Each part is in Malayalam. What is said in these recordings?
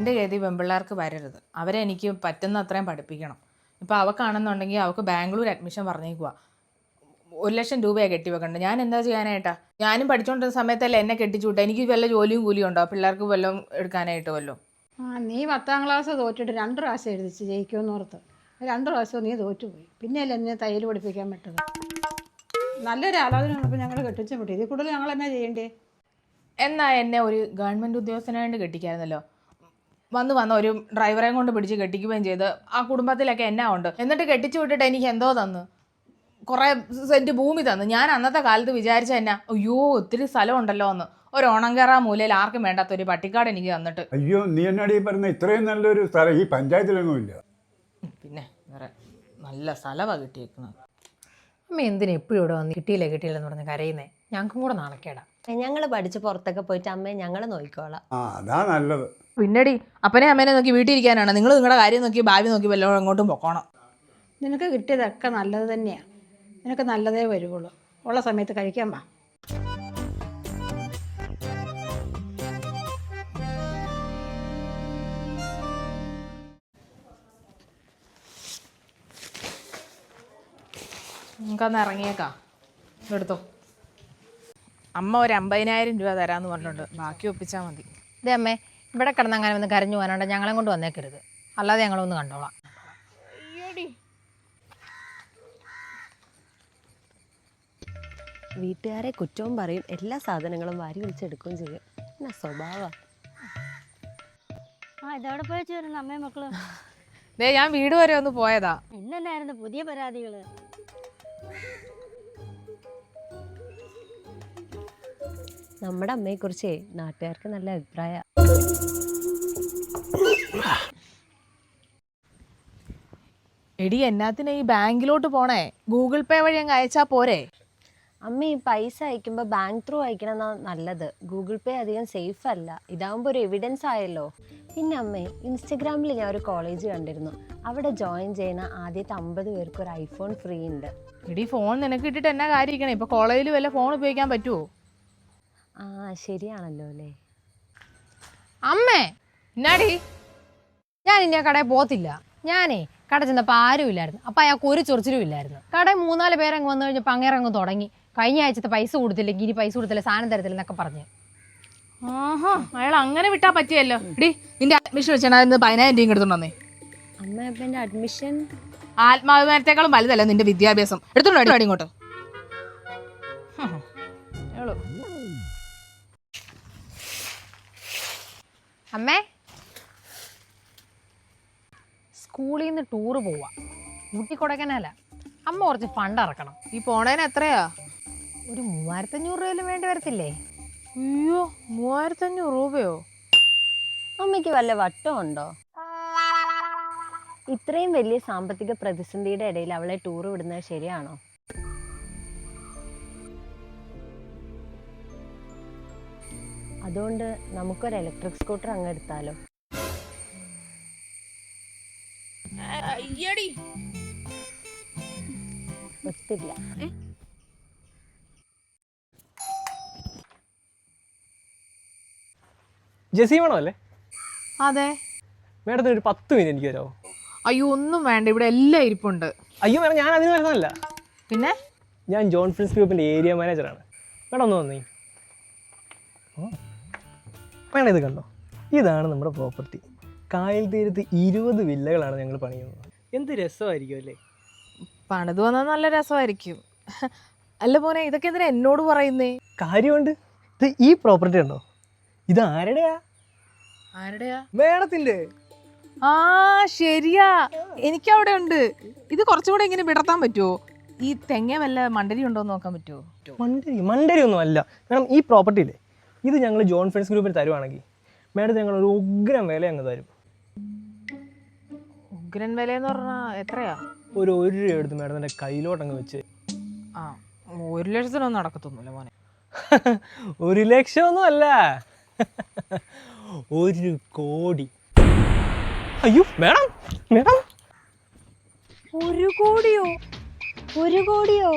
എന്റെ ഗതി പെൺപിള്ളേർക്ക് വരരുത്. അവരെ എനിക്ക് പറ്റുന്ന അത്രയും പഠിപ്പിക്കണം. ഇപ്പോൾ അവക്കാണെന്നുണ്ടെങ്കിൽ അവൾക്ക് ബാംഗ്ലൂർ അഡ്മിഷൻ പറഞ്ഞേക്കുക ഒരു ലക്ഷം രൂപയാണ് കെട്ടിവെക്കേണ്ടത് ഞാൻ എന്താ ചെയ്യാനായിട്ടാ? ഞാനും പഠിച്ചുകൊണ്ടിരുന്ന സമയത്തല്ലേ എന്നെ കെട്ടിച്ചു വിട്ടെ. എനിക്ക് വല്ല ജോലിയും കൂലിയും ഉണ്ടോ? പിള്ളേർക്ക് വല്ലതും എടുക്കാനായിട്ട് വല്ലതും? ആ നീ പത്താം ക്ലാസ് തോറ്റിട്ട് രണ്ട് പ്രാവശ്യം എഴുതിച്ച് ജയിക്കുമെന്ന് ഓർത്ത് രണ്ട് പ്രാവശ്യം നീ തോറ്റുപോയി. പിന്നെയല്ലേ എന്നെ തയ്യൽ പഠിപ്പിക്കാൻ പറ്റത് നല്ലൊരു ആലോചന ഉള്ളപ്പോൾ ഞങ്ങൾ കെട്ടിച്ചു വിട്ടു. ഇതിൽ കൂടുതൽ ഞങ്ങൾ എന്നാ ചെയ്യേണ്ടേ? എന്നാ എന്നെ ഒരു ഗവൺമെന്റ് ഉദ്യോഗസ്ഥനായിട്ട് കെട്ടിക്കായിരുന്നല്ലോ. വന്ന് വന്ന ഒരു ഡ്രൈവറെയും കൊണ്ട് പിടിച്ച് കെട്ടിക്കുകയും ചെയ്ത്. ആ കുടുംബത്തിലൊക്കെ എന്നാ ഉണ്ട്? എന്നിട്ട് കെട്ടിച്ചു വിട്ടിട്ട് എനിക്ക് എന്തോ തന്നു. കുറേ സെന്റ് ഭൂമി തന്നു. ഞാൻ അന്നത്തെ കാലത്ത് വിചാരിച്ച എന്നാ അയ്യോ ഒത്തിരി സ്ഥലം ഉണ്ടല്ലോ എന്ന്. ഒരു ഓണങ്കേറ മൂലയിൽ ആർക്കും വേണ്ടാത്ത ഒരു പട്ടിക്കാട് എനിക്ക് തന്നിട്ട്. അയ്യോ നീ എന്നോട് ഈ പറഞ്ഞ ഇത്രയും നല്ലൊരു സ്ഥലം. ഈ പഞ്ചായത്തിലൊന്നും ഇല്ല. പിന്നെ വേറെ നല്ല സ്ഥലമാണ് കിട്ടിയേക്കുന്നത്. അമ്മ എന്തിനാ എപ്പോഴും ഇവിടെ വന്ന് കിട്ടിയില്ല കിട്ടിയില്ല എന്ന് പറഞ്ഞ് കരയുന്നേ? ഞങ്ങൾക്കും കൂടെ നാണക്കേടാ. ഞങ്ങൾ പഠിച്ച് പുറത്തൊക്കെ പോയിട്ട് അമ്മയെ ഞങ്ങൾ നോക്കിക്കോളാം. ആ അതാ നല്ലത്. പിന്നടി അപ്പനെ അമ്മേനെ നോക്കി വീട്ടിലിരിക്കാനാണ് നിങ്ങൾ നിങ്ങളുടെ കാര്യം നോക്കി ഭാവി നോക്കി വല്ലതും അങ്ങോട്ടും പൊക്കോണം. നിനക്ക് കിട്ടിയതൊക്കെ നല്ലത് തന്നെയാണ് നിനക്ക് നല്ലതേ വരുവുള്ളൂ. ഉള്ള സമയത്ത് കഴിക്കാൻ വാ. നമുക്കന്ന് ഇറങ്ങിയേക്കാം? എടുത്തോ അമ്മ ഒരു അമ്പതിനായിരം രൂപ തരാമെന്ന് പറഞ്ഞിട്ടുണ്ട്. ബാക്കി ഒപ്പിച്ചാൽ മതി. അതെ അമ്മേ ഇവിടെ കിടന്നങ്ങനെ വന്ന് കരഞ്ഞു പോകാനുണ്ട് ഞങ്ങളെ കൊണ്ട് വന്നേക്കരുത്. അല്ലാതെ ഞങ്ങളൊന്ന് കണ്ടോളാം. വീട്ടുകാരെ കുറ്റവും പറയും. എല്ലാ സാധനങ്ങളും വാരി വിളിച്ചെടുക്കുകയും ചെയ്യും. എന്നാ സ്വഭാവം? ആ ഇതവിടെ അമ്മയും മക്കളും? ദേ ഞാൻ വീട് വരെ ഒന്ന് പോയതാ. ഇന്നെന്നായിരുന്നു പുതിയ പരാതികൾ? നമ്മുടെ അമ്മയെ കുറിച്ച് നാട്ടുകാർക്ക് നല്ല അഭിപ്രായ എടി എന്നാത്തിനെ ഈ ബാങ്കിലോട്ട് പോണേ? ഗൂഗിൾ പേ വഴി അങ്ങ് അയച്ചാ പോരെ? അമ്മ ഈ പൈസ അയക്കുമ്പോൾ ബാങ്ക് ത്രൂ അയക്കണമെന്നാ നല്ലത്. ഗൂഗിൾ പേ അധികം സേഫ് അല്ല. ഇതാവുമ്പോൾ ഒരു എവിഡൻസ് ആയല്ലോ. പിന്നെ അമ്മേ ഇൻസ്റ്റഗ്രാമിൽ ഞാൻ ഒരു കോളേജ് കണ്ടിരുന്നു. അവിടെ ജോയിൻ ചെയ്യുന്ന ആദ്യത്തെ അമ്പത് പേർക്ക് ഒരു ഐഫോൺ ഫ്രീ ഉണ്ട്. എടി ഫോൺ നിനക്ക് ഇട്ടിട്ട് എന്നാ കാര്യം ഇരിക്കണേ? ഇപ്പൊ കോളേജിൽ വല്ല ഫോൺ ഉപയോഗിക്കാൻ പറ്റുമോ ആ ശരിയാണല്ലോ അല്ലേ? അമ്മേ എന്നാടി? ഞാൻ ഇനി ആ കടയിൽ പോകത്തില്ല. ഞാനേ കട ചെന്നപ്പോൾ ആരും ഇല്ലായിരുന്നു. അപ്പം അയാൾക്ക് ഒരു ചൊറിച്ചിലും ഇല്ലായിരുന്നു. കടയിൽ മൂന്നാൽ പേരങ്ങ് വന്നു കഴിഞ്ഞപ്പോൾ അങ്ങേറങ്ങ് തുടങ്ങി. കഴിഞ്ഞ ആഴ്ചത്തെ പൈസ കൊടുത്തില്ലെങ്കിൽ ഇനി പൈസ കൊടുത്തില്ല സാധനം തരത്തില്ല എന്നൊക്കെ പറഞ്ഞ്. ആഹാ അയാൾ അങ്ങനെ വിട്ടാ പറ്റിയല്ലോ. എടി നിന്റെ അഡ്മിഷൻ വെച്ചാൽ പതിനായിരം രൂപ എടുത്തോണ്ട് വന്നേ. അമ്മ അഡ്മിഷൻ ആത്മാഭിമാനത്തെക്കാളും വലുതല്ല നിന്റെ വിദ്യാഭ്യാസം. എടുത്തോണ്ട് ഇങ്ങോട്ട്. അമ്മേ. സ്കൂളിൽ നിന്ന് ടൂറ് പോവാ. ഊട്ടി കൊടക്കനല്ല അമ്മ കുറച്ച് ഫണ്ട് ഇറക്കണം ഈ പോണേന് എത്രയാ? ഒരു മൂവായിരത്തഞ്ഞൂറ് രൂപയിലും വേണ്ടി വരത്തില്ലേ? അയ്യോ മൂവായിരത്തി അഞ്ഞൂറ് രൂപയോ? അമ്മയ്ക്ക് വല്ല വട്ടമുണ്ടോ ഇത്രയും വലിയ സാമ്പത്തിക പ്രതിസന്ധിയുടെ ഇടയിൽ അവളെ ടൂർ വിടുന്നത് ശരിയാണോ? അതുകൊണ്ട് നമുക്കൊരു ഇലക്ട്രിക് സ്കൂട്ടർ അങ്ങ് എടുത്താലോ? അയ്യടി ഒത്തില്ല. ജസീമാണോ അല്ലേ അതെ. മേഡത്തിന് ഒരു പത്ത് മിനിറ്റ് എനിക്ക് തരാമോ അയ്യോ ഒന്നും വേണ്ട. ഇവിടെ എല്ലാം ഇരിപ്പുണ്ട്. അയ്യോ മേഡം ഞാൻ അതിന് വരുന്നതല്ല. പിന്നെ? ഞാൻ ജോൺ ഫ്രിൻസ് ഗ്രൂപ്പിന്റെ ഏരിയ മാനേജറാണ്. മേഡം ഒന്ന് വന്നേ. മേഡം ഇത് കണ്ടോ? ഇതാണ് നമ്മുടെ പ്രോപ്പർട്ടി കായൽ തീരത്ത് ഇരുപത് വില്ലകളാണ് ഞങ്ങൾ പണിയുന്നത്. എന്ത് രസമായിരിക്കും അല്ലേ? പണിത് വന്നാൽ നല്ല രസമായിരിക്കും. അല്ല പോനെ ഇതൊക്കെ എന്തിനാ എന്നോട് പറയുന്നേ? കാര്യമുണ്ട്. ഇത് ഈ പ്രോപ്പർട്ടി ഉണ്ടോ? ഇത് ആരുടെയാ? ആരുടെയാ? മേളത്തിന്റെ ആ ശരിയാ. എനിക്ക് അവിടെ ഉണ്ട്. ഇത് കുറച്ചുകൂടെ ഇങ്ങനെ വിടർത്താൻ പറ്റുമോ ഈ തെങ്ങ വല്ല മണ്ടരി ഉണ്ടോ എന്ന് നോക്കാൻ പറ്റുമോ മണ്ടരി? മണ്ടരി ഒന്നും അല്ല. കാരണം ഈ പ്രോപ്പർട്ടി ഇല്ലേ ഇത് ഞങ്ങൾ ജോൺ ഫ്രണ്ട്സ് ഗ്രൂപ്പിൽ തരുവാണെങ്കിൽ മേഡം ഞങ്ങൾ ഒരു ഉഗ്രം വില അങ്ങ് തരും. ഉഗ്രൻ വില എന്ന് പറഞ്ഞാൽ എത്രയാ? ഒരു ഒരു രൂപ എടുത്ത് മാഡത്തിന്റെ കയ്യിലോട്ട് അങ്ങ് വെച്ച്. ആ ഒരു ലക്ഷത്തിനൊന്നും നടക്കത്തൊന്നുമില്ല മോനെ. ഒരു ലക്ഷമൊന്നും അല്ല ഒരു കോടി. അയ്യോ മേഡം മേഡം. ഒരു കോടിയോ? ഒരു കോടിയോ?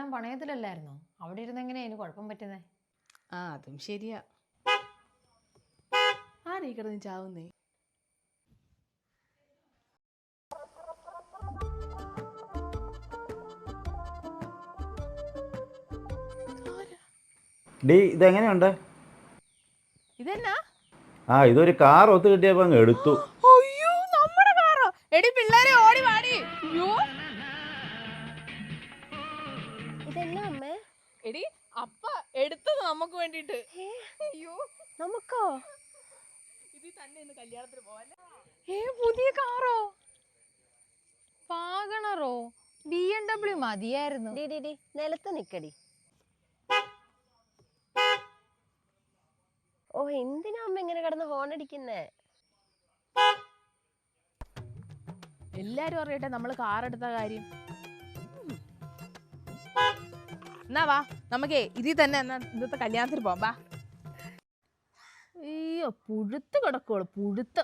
വീടെല്ലാം പണയത്തിലല്ലായിരുന്നോ? അവിടെ ഇരുന്ന് എങ്ങനെയാ അതിന് കുഴപ്പം പറ്റുന്നേ? ആ അതും ശരിയാ. ആരീ കിടന്ന് ചാവുന്നേ? ഡീ ഇതെങ്ങനെയുണ്ട്? ഇതെന്നാ? ആ ഇതൊരു കാർ ഒത്തു കിട്ടിയപ്പോ അങ്ങ് എടുത്തു. അയ്യോ നമ്മുടെ കാറോ? എടി പിള്ളേരെ ഓടി വാടി. അയ്യോ. അമ്മേ? എടി അപ്പ എടുത്തത് നമുക്ക് വേണ്ടിട്ട് അയ്യോ. നമുക്കോ? ഇതിൽ തന്നെ ഇന്ന് കല്യാണത്തിന് പോവാൻ ഏ പുതിയ കാറോ? വാഗണറോ? ബി എം ഡബ്ല്യു മതിയായിരുന്നു. ഡി ഡി ഡി നിലത്ത് നിക്കടി. ഓ എന്തിനാ അമ്മ ഇങ്ങനെ കിടന്ന് ഹോൺ അടിക്കുന്നേ? എല്ലാരും അറിയട്ടെ നമ്മൾ കാർ എടുത്ത കാര്യം. എന്നാ വാ നമുക്കേ ഇതിൽ തന്നെ എന്നാ ഇന്നത്തെ കല്യാണത്തിന് പോവാം വാ. അയ്യോ പുഴുത്ത് കിടക്കുള്ളൂ പുഴുത്ത്.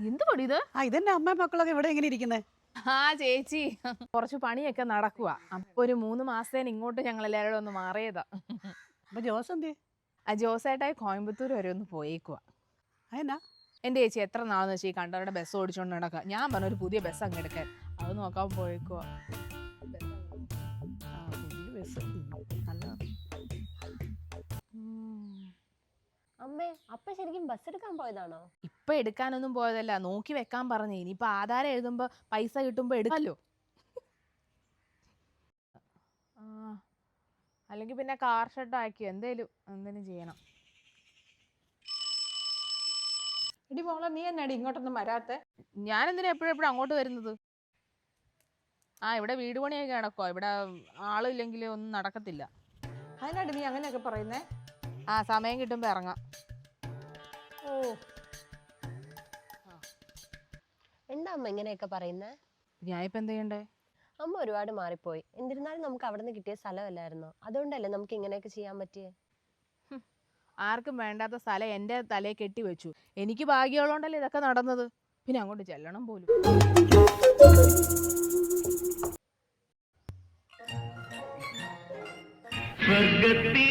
എന്ത് പടി ഇത്? ആ ഇതെന്നെ അമ്മ മക്കളൊക്കെ ഇവിടെ എങ്ങനെ ഇരിക്കുന്നത് ആ ചേച്ചി. കുറച്ച് പണിയൊക്കെ നടക്കുക അപ്പൊ ഒരു മൂന്ന് മാസത്തേന് ഇങ്ങോട്ട് ഞങ്ങൾ എല്ലാവരും ഒന്ന് മാറിയതാ. അപ്പൊ ജോസ് എന്തേ ആ ജോസായിട്ടായി കോയമ്പത്തൂർ വരെ ഒന്ന് പോയേക്കുക അതെന്നാ? എന്റെ ചേച്ചി എത്ര നാളെന്ന് വെച്ചാൽ ഈ കണ്ടവരുടെ ബസ് ഓടിച്ചോണ്ട് നടക്കുക ഞാൻ പറഞ്ഞ ഒരു പുതിയ ബസ് അങ്ങ് എടുക്കാൻ. അത് നോക്കാൻ പോയേക്കുവാ. അമ്മേ അപ്പ ശരിക്കും ബസ് എടുക്കാൻ പോയതാണോ? ഇപ്പൊ എടുക്കാനൊന്നും പോയതല്ല. നോക്കി വെക്കാൻ പറഞ്ഞു. ഇനിയിപ്പൊ ആധാരം എഴുതുമ്പോ പൈസ കിട്ടുമ്പോ എടുക്കല്ലോ. അല്ലെങ്കിൽ പിന്നെ കാർ ഷെഡ് ആക്കി. എന്തേലും എന്തിനും ചെയ്യണം. എടി മോളെ നീ എന്നാടി ഇങ്ങോട്ടൊന്നും വരാത്തെ? ഞാൻ എന്തിനാ എപ്പോഴും എപ്പോഴും അങ്ങോട്ട് വരുന്നത്? ആ ഇവിടെ വീട് പണിയൊക്കെ നടക്കുവാ. ഇവിടെ ആളില്ലെങ്കിൽ ഒന്നും നടക്കത്തില്ല. അതിനാടി നീ അങ്ങനെയൊക്കെ പറയുന്നേ? ആ സമയം കിട്ടുമ്പോ ഇറങ്ങാം. ഓ. എന്താ അമ്മ ഇങ്ങനെയൊക്കെ പറയുന്നേ? ഞാനിപ്പോ എന്ത് ചെയ്യണ്ടേ? അമ്മ ഒരുപാട് മാറിപ്പോയി. എന്നിരുന്നാലും നമുക്ക് അവിടെ നിന്ന് കിട്ടിയ സ്ഥലമല്ലായിരുന്നോ? അതുകൊണ്ടല്ലേ നമുക്ക് ഇങ്ങനെയൊക്കെ ചെയ്യാൻ പറ്റിയേ? ആർക്കും വേണ്ടാത്ത സ്ഥലം എന്റെ തലയെ കെട്ടി വെച്ചു. എനിക്ക് ഭാഗ്യമുള്ളതുകൊണ്ടല്ലേ ഇതൊക്കെ നടന്നത്? പിന്നെ അങ്ങോട്ട് ചെല്ലണം പോലും. സുനി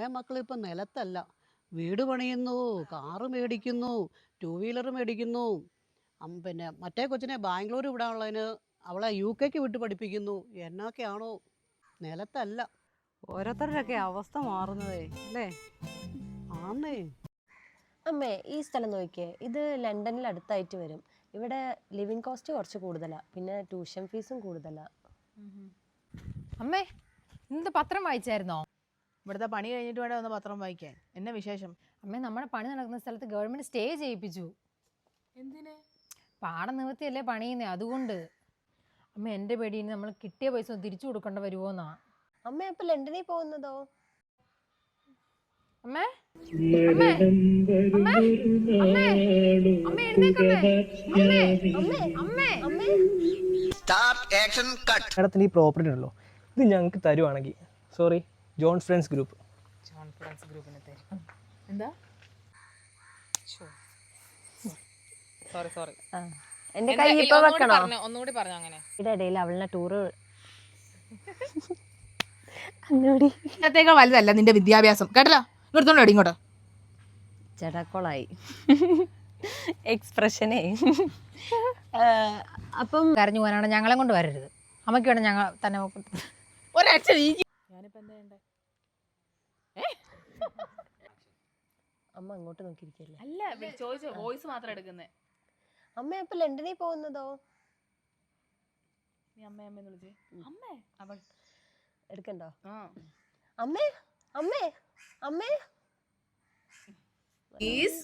അമ്മയും മക്കളും ഇപ്പം നിലത്തല്ല. വീട് പണിയുന്നു കാറ് മേടിക്കുന്നു ടൂ വീലർ മേടിക്കുന്നു പിന്നെ മറ്റേ കൊച്ചിനെ ബാംഗ്ലൂർ വിടാനുള്ളതിന് അവളെ യു കെക്ക് വിട്ട് പഠിപ്പിക്കുന്നു. എന്നൊക്കെയാണോ? നിലത്തല്ല. ഓരോരുത്തരുടെയൊക്കെ അവസ്ഥ മാറുന്നതേ അല്ലേ? ആന്നേ. അമ്മേ ഈ സ്ഥലം നോക്കിയേ ഇത് ലണ്ടനിൽ അടുത്തായിട്ട് വരും. ഇവിടെ ലിവിങ് കോസ്റ്റ് കുറച്ച് കൂടുതലാണ് പിന്നെ ട്യൂഷൻ ഫീസും കൂടുതലാണ് അമ്മേ ഇന്നത്തെ പത്രം വായിച്ചായിരുന്നോ? ഇവിടുത്തെ പണി കഴിഞ്ഞിട്ട് വേണം ഒന്ന് പത്രം വായിക്കാൻ. എന്നെ വിശേഷം? അമ്മേ നമ്മുടെ പണി നടക്കുന്ന സ്ഥലത്ത് ഗവൺമെന്റ് സ്റ്റേ ചെയ്യിപ്പിച്ചു. എന്തിന്? പാടം നിവർത്തിയല്ലേ പണിയുന്നേ അതുകൊണ്ട്. അമ്മ എന്റെ പേടിന് നമ്മൾ കിട്ടിയ പൈസ തിരിച്ചു കൊടുക്കേണ്ട വരുമോന്നാ അമ്മ അപ്പൊ ലണ്ടനിൽ പോകുന്നതോ? അമ്മേ? അമ്മേ അമ്മേ അമ്മേ അമ്മേ എഴുന്നേക്കമ്മേ അമ്മേ. അമ്മേ അമ്മേ അമ്മേ. മാഡത്തിന് ഈ പ്രോപ്പർട്ടി ഉണ്ടല്ലോ ഇത് ഞങ്ങൾക്ക് തരുവാണെങ്കിൽ sorry John friends group John friends ഗ്രൂപ്പിനെ തരും. എന്താ? സോറി സോറി എന്റെ കൈ ഇപ്പൊ വെക്കണോ? ഒന്നുകൂടി പറഞ്ഞു അങ്ങനെ. ഇതിന്റെ ഇടയിൽ അവളിനെ ടൂറ് ഇന്നത്തേക്കാൾ വലുതല്ല നിന്റെ വിദ്യാഭ്യാസം. കേട്ടല്ലോ? ഇങ്ങോട്ട് ഇങ്ങോട്ട്? ചടക്കൊളായി. എക്സ്പ്രഷനേ അപ്പം കരഞ്ഞു പോകാനാണ് ഞങ്ങളെ കൊണ്ട് വരരുത്. അമ്മയ്ക്ക് വേണം ഞങ്ങൾ തന്നെ ഒരാഴ്ച ഞാനിപ്പോ എന്താ അമ്മ അങ്ങോട്ട് നോക്കിയിരിക്കല്ലേ അല്ല ചോദിച്ചോ വോയിസ് മാത്രം എടുക്കുന്നേ. അമ്മ അപ്പൊ ലണ്ടനിൽ പോകുന്നതോ? നീ അമ്മ അമ്മ വിളിച്ചേ. അമ്മേ അവൾ. എടുക്കണ്ടോ? ആ. അമ്മേ അമ്മേ അമ്മേ. Please.